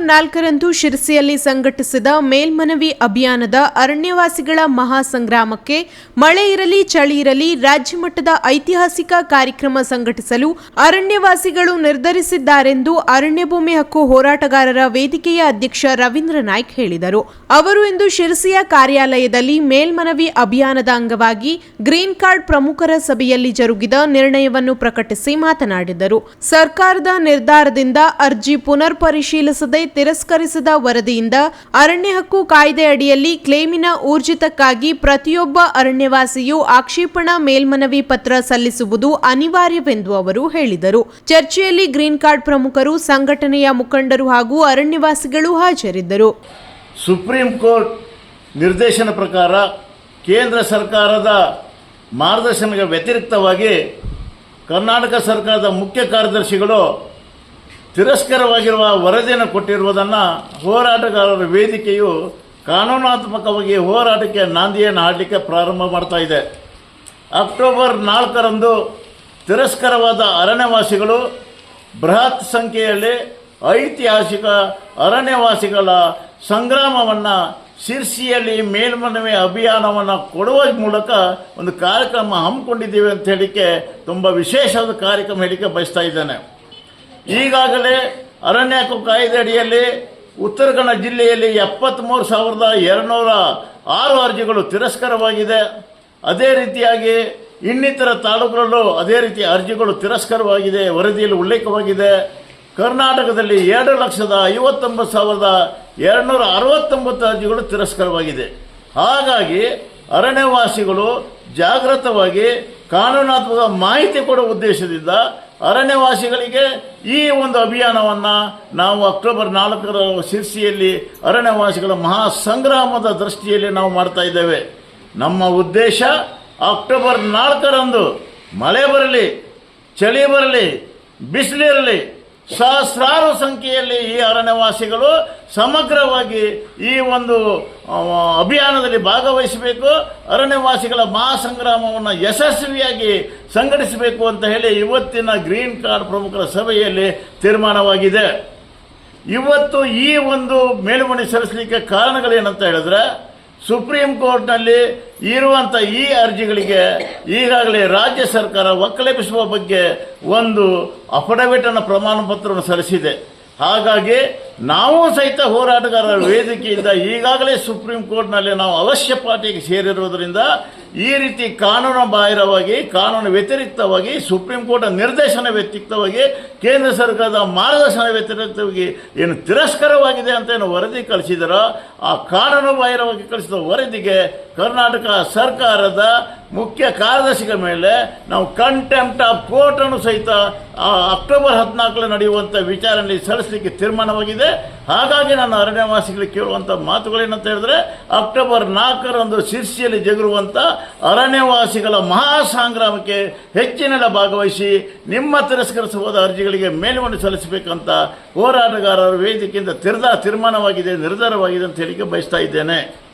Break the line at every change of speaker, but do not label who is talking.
October ನಾಲ್ಕರಂದು ಶಿರಸಿಯಲ್ಲಿ ಸಂಘಟಿಸಿದ ಮೇಲ್ಮನವಿ ಅಭಿಯಾನದ ಅರಣ್ಯವಾಸಿಗಳ ಮಹಾಸಂಗ್ರಾಮಕ್ಕೆ ಮಳೆ ಇರಲಿ, ಚಳಿ ಇರಲಿ, ರಾಜ್ಯ ಮಟ್ಟದ ಐತಿಹಾಸಿಕ ಕಾರ್ಯಕ್ರಮ ಸಂಘಟಿಸಲು ಅರಣ್ಯವಾಸಿಗಳು ನಿರ್ಧರಿಸಿದ್ದಾರೆಂದು ಅರಣ್ಯ ಭೂಮಿ ಹಕ್ಕು ಹೋರಾಟಗಾರರ ವೇದಿಕೆಯ ಅಧ್ಯಕ್ಷ ರವೀಂದ್ರ ನಾಯ್ಕ್ ಹೇಳಿದರು. ಅವರು ಇಂದು ಶಿರಸಿಯ ಕಾರ್ಯಾಲಯದಲ್ಲಿ ಮೇಲ್ಮನವಿ ಅಭಿಯಾನದ ಅಂಗವಾಗಿ ಗ್ರೀನ್ ಕಾರ್ಡ್ ಪ್ರಮುಖರ ಸಭೆಯಲ್ಲಿ ಜರುಗಿದ ನಿರ್ಣಯವನ್ನು ಪ್ರಕಟಿಸಿ ಮಾತನಾಡಿದರು. ಸರ್ಕಾರದ ನಿರ್ಧಾರದಿಂದ ಅರ್ಜಿ ಪುನರ್ ಪರಿಶೀಲಿಸದೆ ತಿರಸ್ಕರಿಸಿದ ವರದಿಯಿಂದ ಅರಣ್ಯ ಹಕ್ಕು ಕಾಯ್ದೆ ಅಡಿಯಲ್ಲಿ ಕ್ಲೇಮಿನ ಊರ್ಜಿತಕ್ಕಾಗಿ ಪ್ರತಿಯೊಬ್ಬ ಅರಣ್ಯವಾಸಿಯು ಆಕ್ಷೇಪಣಾ ಮೇಲ್ಮನವಿ ಪತ್ರ ಸಲ್ಲಿಸುವುದು ಅನಿವಾರ್ಯವೆಂದು ಅವರು ಹೇಳಿದರು. ಚರ್ಚೆಯಲ್ಲಿ ಗ್ರೀನ್ ಕಾರ್ಡ್ ಪ್ರಮುಖರು, ಸಂಘಟನೆಯ ಮುಖಂಡರು ಹಾಗೂ ಅರಣ್ಯವಾಸಿಗಳು ಹಾಜರಿದ್ದರು.
ಸುಪ್ರೀಂ ಕೋರ್ಟ್ ನಿರ್ದೇಶನ ಪ್ರಕಾರ ಕೇಂದ್ರ ಸರ್ಕಾರದ ಮಾರ್ಗದರ್ಶನಕ್ಕೆ ವ್ಯತಿರಿಕ್ತವಾಗಿ ಕರ್ನಾಟಕ ಸರ್ಕಾರದ ಮುಖ್ಯ ಕಾರ್ಯದರ್ಶಿಗಳು ತಿರಸ್ಕರವಾಗಿರುವ ವರದಿಯನ್ನು ಕೊಟ್ಟಿರುವುದನ್ನು ಹೋರಾಟಗಾರರ ವೇದಿಕೆಯು ಕಾನೂನಾತ್ಮಕವಾಗಿ ಹೋರಾಟಕ್ಕೆ ನಾಂದಿಯನ್ನು ಆಡಲಿಕ್ಕೆ ಪ್ರಾರಂಭ ಮಾಡ್ತಾ ಇದೆ. ಅಕ್ಟೋಬರ್ ನಾಲ್ಕರಂದು ತಿರಸ್ಕರವಾದ ಅರಣ್ಯವಾಸಿಗಳು ಬೃಹತ್ ಸಂಖ್ಯೆಯಲ್ಲಿ ಐತಿಹಾಸಿಕ ಅರಣ್ಯವಾಸಿಗಳ ಸಂಗ್ರಾಮವನ್ನು ಶಿರ್ಸಿಯಲ್ಲಿ ಮೇಲ್ಮನವಿ ಅಭಿಯಾನವನ್ನು ಕೊಡುವ ಮೂಲಕ ಒಂದು ಕಾರ್ಯಕ್ರಮ ಹಮ್ಮಿಕೊಂಡಿದ್ದೀವಿ ಅಂತ ಹೇಳಿಕೆ ತುಂಬ ವಿಶೇಷವಾದ ಕಾರ್ಯಕ್ರಮ ಹೇಳಿಕೆ ಬಯಸ್ತಾ ಇದ್ದೇನೆ. ಈಗಾಗಲೇ ಅರಣ್ಯ ಹಕ್ಕು ಕಾಯ್ದೆ ಅಡಿಯಲ್ಲಿ ಉತ್ತರ ಕನ್ನಡ ಜಿಲ್ಲೆಯಲ್ಲಿ ಎಪ್ಪತ್ತ್ಮೂರು ಸಾವಿರದ ಎರಡುನೂರ ಆರು ಅರ್ಜಿಗಳು ತಿರಸ್ಕರವಾಗಿದೆ. ಅದೇ ರೀತಿಯಾಗಿ ಇನ್ನಿತರ ತಾಲೂಕುಗಳಲ್ಲೂ ಅದೇ ರೀತಿ ಅರ್ಜಿಗಳು ತಿರಸ್ಕರವಾಗಿದೆ, ವರದಿಯಲ್ಲಿ ಉಲ್ಲೇಖವಾಗಿದೆ. ಕರ್ನಾಟಕದಲ್ಲಿ ಎರಡು ಲಕ್ಷದ ಐವತ್ತೊಂಬತ್ತು ಸಾವಿರದ ಎರಡುನೂರ ಅರವತ್ತೊಂಬತ್ತು ಅರ್ಜಿಗಳು ತಿರಸ್ಕರವಾಗಿದೆ. ಹಾಗಾಗಿ ಅರಣ್ಯವಾಸಿಗಳು ಜಾಗೃತವಾಗಿ ಕಾನೂನಾತ್ಮಕ ಮಾಹಿತಿ ಕೊಡುವ ಉದ್ದೇಶದಿಂದ ಅರಣ್ಯವಾಸಿಗಳಿಗೆ ಈ ಒಂದು ಅಭಿಯಾನವನ್ನು ನಾವು ಅಕ್ಟೋಬರ್ ನಾಲ್ಕರ ಶಿರ್ಸಿಯಲ್ಲಿ ಅರಣ್ಯವಾಸಿಗಳ ಮಹಾ ಸಂಗ್ರಾಮದ ದೃಷ್ಟಿಯಲ್ಲಿ ನಾವು ಮಾಡ್ತಾ ಇದ್ದೇವೆ. ನಮ್ಮ ಉದ್ದೇಶ ಅಕ್ಟೋಬರ್ ನಾಲ್ಕರಂದು ಮಳೆ ಬರಲಿ, ಚಳಿ ಬರಲಿ, ಬಿಸಿಲಿರಲಿ ಸಹಸ್ರಾರು ಸಂಖ್ಯೆಯಲ್ಲಿ ಈ ಅರಣ್ಯವಾಸಿಗಳು ಸಮಗ್ರವಾಗಿ ಈ ಒಂದು ಅಭಿಯಾನದಲ್ಲಿ ಭಾಗವಹಿಸಬೇಕು, ಅರಣ್ಯವಾಸಿಗಳ ಮಹಾಸಂಗ್ರಾಮವನ್ನು ಯಶಸ್ವಿಯಾಗಿ ಸಂಘಟಿಸಬೇಕು ಅಂತ ಹೇಳಿ ಇವತ್ತಿನ ಗ್ರೀನ್ ಕಾರ್ಡ್ ಪ್ರಮುಖರ ಸಭೆಯಲ್ಲಿ ತೀರ್ಮಾನವಾಗಿದೆ. ಇವತ್ತು ಈ ಒಂದು ಮೇಲ್ಮನೆ ಸಲ್ಲಿಸಲಿಕ್ಕೆ ಕಾರಣಗಳೇನಂತ ಹೇಳಿದ್ರೆ ಸುಪ್ರೀಂ ಕೋರ್ಟ್ನಲ್ಲಿ ಇರುವಂಥ ಈ ಅರ್ಜಿಗಳಿಗೆ ಈಗಾಗಲೇ ರಾಜ್ಯ ಸರ್ಕಾರ ಒಕ್ಕಲೆಬ್ಬಿಸುವ ಬಗ್ಗೆ ಒಂದು ಅಫಿಡವಿಟನ್ನು ಪ್ರಮಾಣ ಪತ್ರವನ್ನು ಸಲ್ಲಿಸಿದೆ. ಹಾಗಾಗಿ ನಾವು ಸಹಿತ ಹೋರಾಟಗಾರರ ವೇದಿಕೆಯಿಂದ ಈಗಾಗಲೇ ಸುಪ್ರೀಂ ಕೋರ್ಟ್ನಲ್ಲಿ ನಾವು ಅವಶ್ಯ ಪಾರ್ಟಿಗೆ ಸೇರಿರುವುದರಿಂದ ಈ ರೀತಿ ಕಾನೂನು ಬಾಹಿರವಾಗಿ ಕಾನೂನು ವ್ಯತಿರಿಕ್ತವಾಗಿ ಸುಪ್ರೀಂ ಕೋರ್ಟ್ ನಿರ್ದೇಶನ ವ್ಯತಿರಿಕ್ತವಾಗಿ ಕೇಂದ್ರ ಸರ್ಕಾರದ ಮಾರ್ಗದರ್ಶನ ವ್ಯತಿರಿಕ್ತವಾಗಿ ಏನು ತಿರಸ್ಕರವಾಗಿದೆ ಅಂತ ಏನು ವರದಿ ಕಳಿಸಿದರೋ, ಆ ಕಾನೂನು ಬಾಹಿರವಾಗಿ ಕಳಿಸಿದ ವರದಿಗೆ ಕರ್ನಾಟಕ ಸರ್ಕಾರದ ಮುಖ್ಯ ಕಾರ್ಯದರ್ಶಿಗಳ ಮೇಲೆ ನಾವು ಕಂಟೆಂಪ್ಟ್ ಆಫ್ ಕೋರ್ಟ್ ಅನ್ನು ಸಹಿತ ಅಕ್ಟೋಬರ್ ಹದಿನಾಲ್ಕರಲ್ಲಿ ನಡೆಯುವಂಥ ವಿಚಾರಣೆ ಸಲ್ಲಿಸಲಿಕ್ಕೆ ತೀರ್ಮಾನವಾಗಿದೆ. ಹಾಗಾಗಿ ನಾನು ಅರಣ್ಯವಾಸಿಗಳಿಗೆ ಕೇಳುವಂಥ ಮಾತುಗಳೇನಂತ ಹೇಳಿದ್ರೆ, ಅಕ್ಟೋಬರ್ ನಾಲ್ಕರಂದು ಶಿರ್ಸಿಯಲ್ಲಿ ಜಗುರುವಂಥ ಅರಣ್ಯವಾಸಿಗಳ ಮಹಾಸಂಗ್ರಾಮಕ್ಕೆ ಹೆಚ್ಚಿನೆಲ್ಲ ಭಾಗವಹಿಸಿ ನಿಮ್ಮ ತಿರಸ್ಕರಿಸಬಹುದ ಅರ್ಜಿಗಳಿಗೆ ಮೇಲ್ಮನೆ ಸಲ್ಲಿಸಬೇಕಂತ ಹೋರಾಟಗಾರರ ವೇದಿಕೆಯಿಂದ ತಿರ್ದ ತೀರ್ಮಾನವಾಗಿದೆ, ನಿರ್ಧಾರವಾಗಿದೆ ಅಂತ ಹೇಳಿಕೆ ಬಯಸ್ತಾ ಇದ್ದೇನೆ.